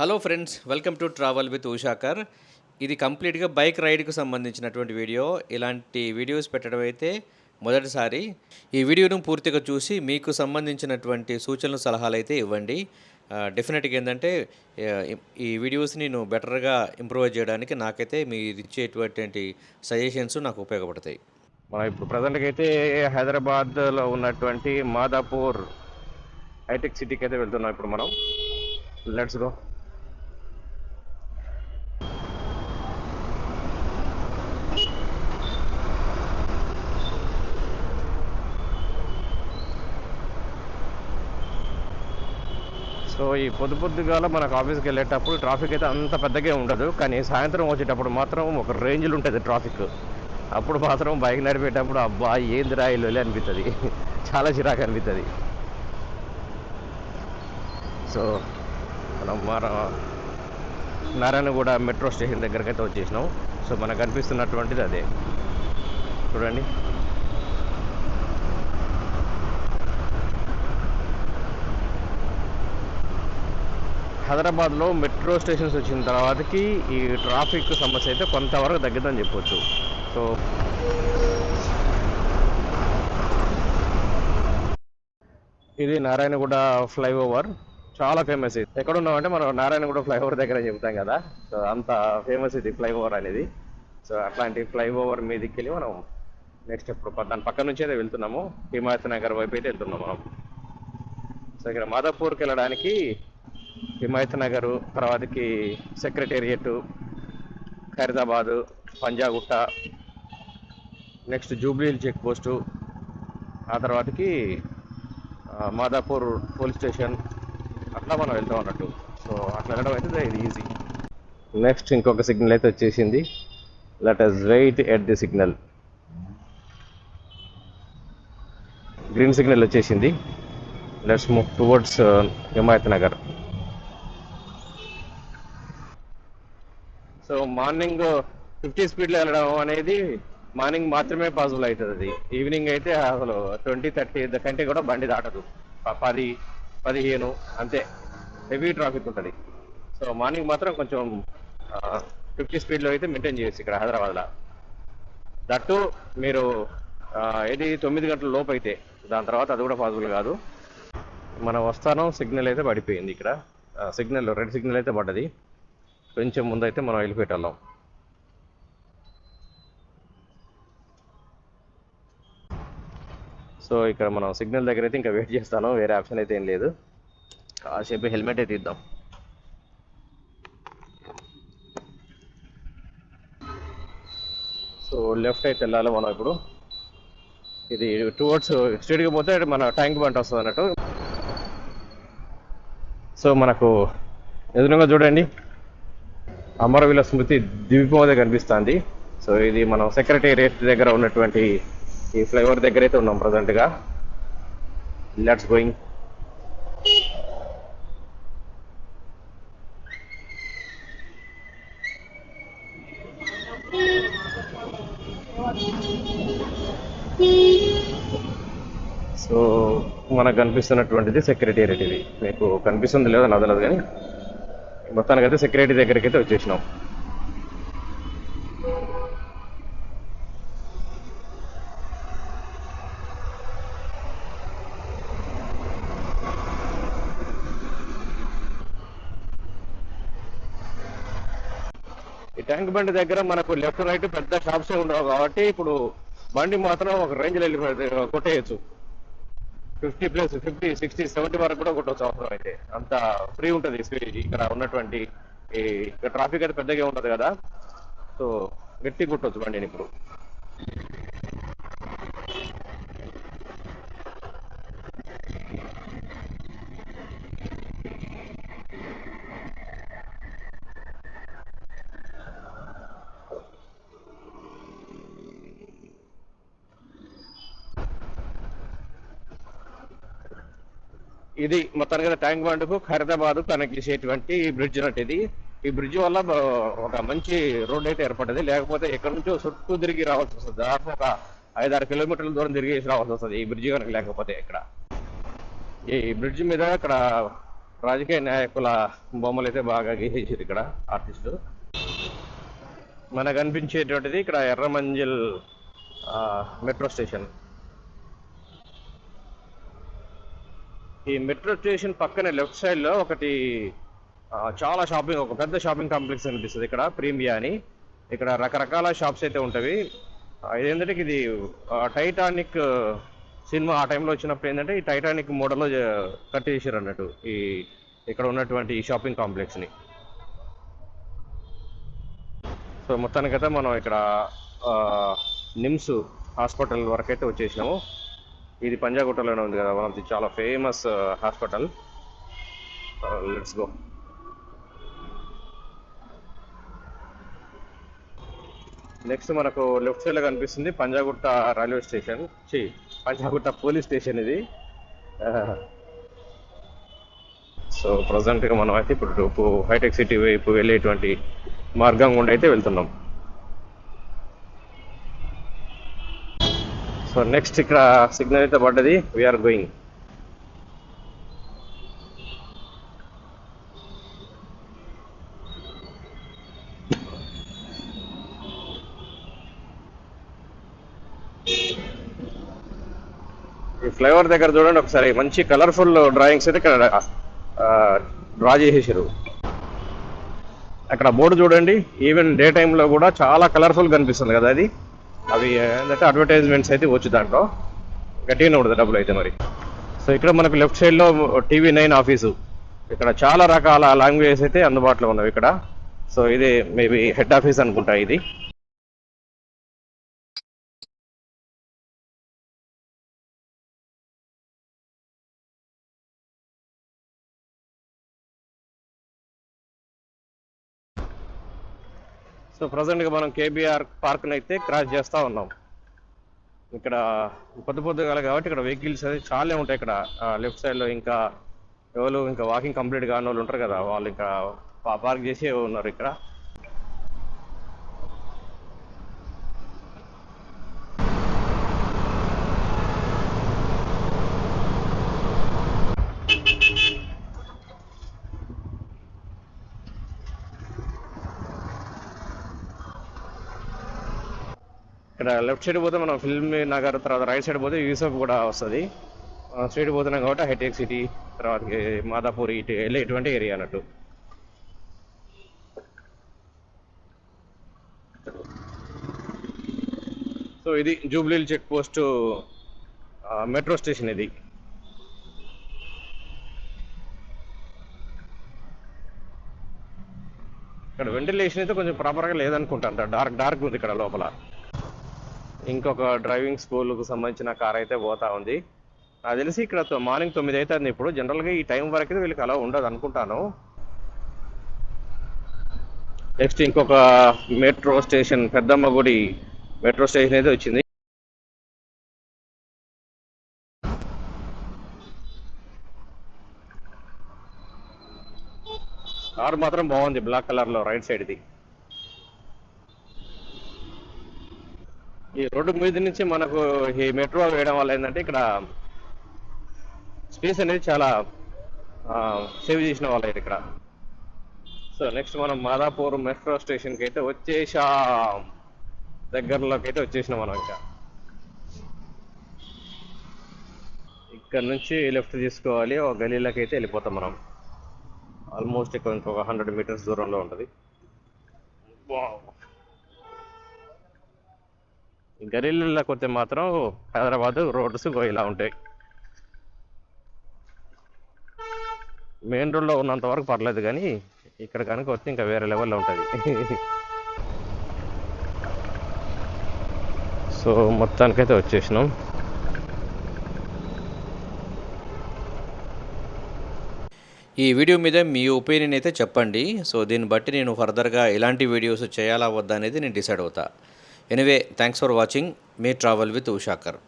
Hello friends welcome to travel with Ushakar ఇది కంప్లీట్గా bike రైడ్కి సంబంధించినటువంటి వీడియో. ఇలాంటి వీడియోస్ పెట్టడం అయితే మొదటిసారి. ఈ వీడియోను పూర్తిగా చూసి మీకు సంబంధించినటువంటి సూచనలు సలహాలు అయితే ఇవ్వండి. డెఫినెట్గా ఏంటంటే ఈ వీడియోస్ నేను బెటర్గా ఇంప్రూవ్ చేయడానికి నాకైతే మీరు ఇచ్చేటువంటి సజెషన్స్ నాకు ఉపయోగపడతాయి. మనం ఇప్పుడు ప్రజెంట్గా అయితే హైదరాబాద్లో ఉన్నటువంటి మాదాపూర్ హైటెక్ సిటీకి అయితే వెళ్తున్నాం ఇప్పుడు మనం. లెట్స్ గో సో ఈ పొద్దు పొద్దుగాల మనకు ఆఫీస్కి వెళ్ళేటప్పుడు ట్రాఫిక్ అయితే అంత పెద్దగా ఉండదు. కానీ సాయంత్రం వచ్చేటప్పుడు మాత్రం ఒక రేంజ్లో ఉంటుంది ట్రాఫిక్ అప్పుడు మాత్రం బైక్ నడిపేటప్పుడు అబ్బా ఏంది రాయిలు అనిపిస్తుంది చాలా చిరాకు అనిపిస్తుంది సో మనం మన నారాయణగూడ మెట్రో స్టేషన్ దగ్గరకైతే వచ్చేసినాం. సో మనకు కనిపిస్తున్నటువంటిది అదే. చూడండి. హైదరాబాద్లో మెట్రో స్టేషన్స్ వచ్చిన తర్వాతకి ఈ ట్రాఫిక్ సమస్య అయితే కొంతవరకు తగ్గిద్దని చెప్పొచ్చు. సో ఇది నారాయణగూడ ఫ్లైఓవర్. చాలా ఫేమస్ ఇది. ఎక్కడ ఉన్నామంటే మనం నారాయణగూడ ఫ్లైఓవర్ దగ్గర చెప్తాం కదా. సో అంత ఫేమస్ ఇది ఫ్లైఓవర్ అనేది. సో అట్లాంటి ఫ్లైఓవర్ మీదకి వెళ్ళి మనం నెక్స్ట్ ఇప్పుడు దాని పక్క నుంచి అయితే వెళ్తున్నాము. హిమాయత్ నగర్ వైపు అయితే వెళ్తున్నాం మనం. సో ఇక్కడ మాదాపూర్కి వెళ్ళడానికి హిమాయత్ నగర్ తర్వాతకి secretariat Khairatabad Panjagutta next Jubilee Hill check post ఆ తర్వాతకి మాదాపూర్ పోలీస్ స్టేషన్ అట్లా మనం వెళ్తాం అన్నట్టు. సో అట్లా వెళ్ళడం అయితే ఇది ఈజీ. నెక్స్ట్ ఇంకొక సిగ్నల్ అయితే వచ్చేసింది. Let us wait at the signal green signal వచ్చేసింది. Let's move towards Himayat Nagar so morning fifty స్పీడ్లో వెళ్ళడం అనేది మార్నింగ్ మాత్రమే పాసిబుల్ అవుతుంది. అది ఈవినింగ్ అయితే అసలు ట్వంటీ థర్టీ కంటే కూడా బండి దాటదు. పది పదిహేను అంతే. హెవీ ట్రాఫిక్ ఉంటుంది. సో మార్నింగ్ మాత్రం కొంచెం ఫిఫ్టీ స్పీడ్లో అయితే మెయింటైన్ చేయొచ్చు ఇక్కడ హైదరాబాద్లో. దట్టు మీరు ఏది తొమ్మిది గంటల లోపు అయితే దాని తర్వాత అది కూడా పాసిబుల్ కాదు. మనం వస్తాను సిగ్నల్ అయితే పడిపోయింది ఇక్కడ. సిగ్నల్ రెడ్ సిగ్నల్ అయితే పడ్డది. కొంచెం ముందు అయితే మనం వెళ్ళిపెట్టాం సో ఇక్కడ మనం సిగ్నల్ దగ్గర అయితే ఇంకా వెయిట్ చేస్తాను. వేరే ఆప్షన్ అయితే ఏం లేదు. కాసేపు హెల్మెట్ అయితే ఇద్దాం. సో లెఫ్ట్ అయితే వెళ్ళాలి మనం ఇప్పుడు. ఇది టువర్డ్స్ స్ట్రీట్కి పోతే మన ట్యాంక్ బంట్ వస్తుంది అన్నట్టు సో మనకు ఎదురుగా చూడండి అమరవీల స్మృతి ద్వీపం కనిపిస్తుంది. సో ఇది మనం సెక్రటేరియట్ దగ్గర ఉన్నటువంటి ఈ ఫ్లైఓవర్ దగ్గర అయితే ఉన్నాం ప్రజెంట్గా లెట్స్ గోయింగ్ సో మనకు కనిపిస్తున్నటువంటిది సెక్రటేరియట్ ఇది. మీకు కనిపిస్తుంది లేదో నాకు తెలియదు కానీ మొత్తానికి అయితే సెక్రటరీ దగ్గరికి అయితే వచ్చేసినాం. ఈ ట్యాంక్ బండి దగ్గర మనకు లెఫ్ట్ రైట్ పెద్ద షాప్స్ ఉండవు కాబట్టి ఇప్పుడు బండి మాత్రం ఒక రేంజ్లో వెళ్ళి కొట్టేయచ్చు. Fifty plus fifty sixty seventy వరకు కూడా కొట్టవచ్చు అవసరం అయితే. అంత ఫ్రీ ఉంటుంది ఇక్కడ ఉన్నటువంటి ఈ ట్రాఫిక్ అయితే పెద్దగా ఉంటుంది కదా. సో గట్టి కొట్టవచ్చు బండిని ఇప్పుడు. ఇది మొత్తానికి ట్యాంక్ బండ్కు ఖైరదాబాద్ కనెక్ట్ చేసేటువంటి బ్రిడ్జ్ అన్నట్టు ఇది ఈ బ్రిడ్జ్ వల్ల ఒక మంచి రోడ్ అయితే ఏర్పడ్డది. లేకపోతే ఎక్కడి నుంచో చుట్టూ తిరిగి రావాల్సి వస్తుంది. దాదాపు ఒక ఐదారు కిలోమీటర్ల దూరం తిరిగి రావాల్సి వస్తుంది ఈ బ్రిడ్జ్ కనుక లేకపోతే ఇక్కడ. ఈ బ్రిడ్జ్ మీద ఇక్కడ రాజకీయ నాయకుల బొమ్మలు అయితే బాగా గీసేసారు ఇక్కడ ఆర్టిస్టు. మనకు అనిపించేటువంటిది ఇక్కడ ఎర్రమంజిల్ మెట్రో స్టేషన్. ఈ మెట్రో స్టేషన్ పక్కనే లెఫ్ట్ సైడ్లో ఒకటి చాలా షాపింగ్ ఒక పెద్ద షాపింగ్ కాంప్లెక్స్ అనిపిస్తుంది ఇక్కడ ప్రీమియా అని. ఇక్కడ రకరకాల షాప్స్ అయితే ఉంటవి. ఏంటంటే ఇది టైటానిక్ సినిమా ఆ టైంలో వచ్చినప్పుడు ఏంటంటే ఈ టైటానిక్ మోడల్లో కట్టేసారు అన్నట్టు ఈ ఇక్కడ ఉన్నటువంటి ఈ షాపింగ్ కాంప్లెక్స్ని. సో మొత్తానికైతే మనం ఇక్కడ నిమ్స్ హాస్పిటల్ వరకు అయితే వచ్చేసినాము. ఇది పంజాగుట్టలోనే ఉంది కదా వన్ ఆఫ్ ది చాలా famous hospital let's go next మనకు లెఫ్ట్ సైడ్లో కనిపిస్తుంది పంజాగుట్ట రైల్వే స్టేషన్ చి పంజాగుట్ట పోలీస్ స్టేషన్ ఇది. సో ప్రజెంట్గా మనం అయితే ఇప్పుడు హైటెక్ సిటీ వైపు వెళ్ళేటువంటి మార్గం గుండా అయితే వెళ్తున్నాం. సో నెక్స్ట్ ఇక్కడ సిగ్నల్ అయితే పడ్డది? వీఆర్ గోయింగ్ ఈ ఫ్లైఓవర్ దగ్గర చూడండి ఒకసారి. మంచి కలర్ఫుల్ డ్రాయింగ్స్ అయితే ఇక్కడ డ్రా చేసేసారు. అక్కడ బోర్డు చూడండి. ఈవెన్ డే టైంలో కూడా చాలా కలర్ఫుల్ కనిపిస్తుంది కదా అది. అవి ఏంటంటే అడ్వర్టైజ్మెంట్స్ అయితే వచ్చు దాంట్లో. గట్టిగానే ఉండదు డబ్బులు అయితే మరి. సో ఇక్కడ మనకు లెఫ్ట్ సైడ్లో టీవీ నైన్ ఆఫీసు. ఇక్కడ చాలా రకాల లాంగ్వేజెస్ అయితే అందుబాటులో ఉన్నవి ఇక్కడ. సో ఇది మేబీ హెడ్ ఆఫీస్ అనుకుంటా ఇది. సో ప్రజెంట్గా మనం కేబీఆర్ పార్క్ని అయితే క్రాస్ చేస్తూ ఉన్నాం. ఇక్కడ పొద్దు పొద్దుగాల కాబట్టి ఇక్కడ వెహికల్స్ అయితే చాలా ఉంటాయి ఇక్కడ. లెఫ్ట్ సైడ్లో ఇంకా ఎవరు ఇంకా వాకింగ్ కంప్లీట్ కాని వాళ్ళు ఉంటారు కదా వాళ్ళు ఇంకా పార్క్ చేసి ఉన్నారు ఇక్కడ. ఇక్కడ లెఫ్ట్ సైడ్ పోతే మనం ఫిల్మ్ నగర్ తర్వాత రైట్ సైడ్ పోతే యూసఫ్ కూడా వస్తుంది. స్ట్రీట్ పోతున్నాం కాబట్టి హైటెక్ సిటీ తర్వాత మాదాపూర్ ఇటు వెళ్ళేటువంటి ఏరియా అన్నట్టు. సో ఇది Jubilee Hills check post metro station ఇది. ఇక్కడ వెంటిలేషన్ అయితే కొంచెం ప్రాపర్గా లేదనుకుంటా డార్క్ డార్క్ ఉంది ఇక్కడ లోపల. ఇంకొక డ్రైవింగ్ స్కూల్కు సంబంధించిన కార్ అయితే పోతా ఉంది. నాకు తెలిసి ఇక్కడ మార్నింగ్ తొమ్మిది అవుతుంది ఇప్పుడు. జనరల్గా ఈ టైం వరకు వీళ్ళకి అలా ఉండదు అనుకుంటాను. నెక్స్ట్ ఇంకొక మెట్రో స్టేషన్ పెద్దమ్మ గుడి మెట్రో స్టేషన్ అయితే వచ్చింది. కార్ మాత్రం బాగుంది బ్లాక్ కలర్లో రైట్ సైడ్ ఈ రోడ్డు మీద నుంచి మనకు ఈ మెట్రో వేయడం వల్ల ఏంటంటే ఇక్కడ స్పేస్ అనేది చాలా సేవ్ చేసిన వాళ్ళు ఇక్కడ. సో నెక్స్ట్ మనం మాదాపూర్ మెట్రో స్టేషన్కి అయితే వచ్చేసాం. దగ్గరలోకి అయితే వచ్చేసినాం మనం ఇంకా. ఇక్కడ నుంచి లెఫ్ట్ తీసుకోవాలి ఒక గలీలోకి అయితే వెళ్ళిపోతాం మనం. ఆల్మోస్ట్ ఇక్కడ ఇంకొక హండ్రెడ్ మీటర్స్ దూరంలో ఉంటుంది. గలీలలోకి వస్తే మాత్రం హైదరాబాద్ రోడ్స్ ఇలా ఉంటాయి. మెయిన్ రోడ్లో ఉన్నంత వరకు పర్లేదు కానీ ఇక్కడ కనుక వస్తే ఇంకా వేరే లెవెల్లో ఉంటుంది. సో మొత్తానికైతే వచ్చేసినాం. ఈ వీడియో మీద మీ ఒపీనియన్ అయితే చెప్పండి. సో దీన్ని బట్టి నేను ఫర్దర్గా ఎలాంటి వీడియోస్ చేయాలా వద్దా అనేది నేను డిసైడ్ అవుతా. ఎనివే థ్యాంక్స్ ఫర్ వాచింగ్ మీ ట్రావెల్ విత్ ఉషాకర్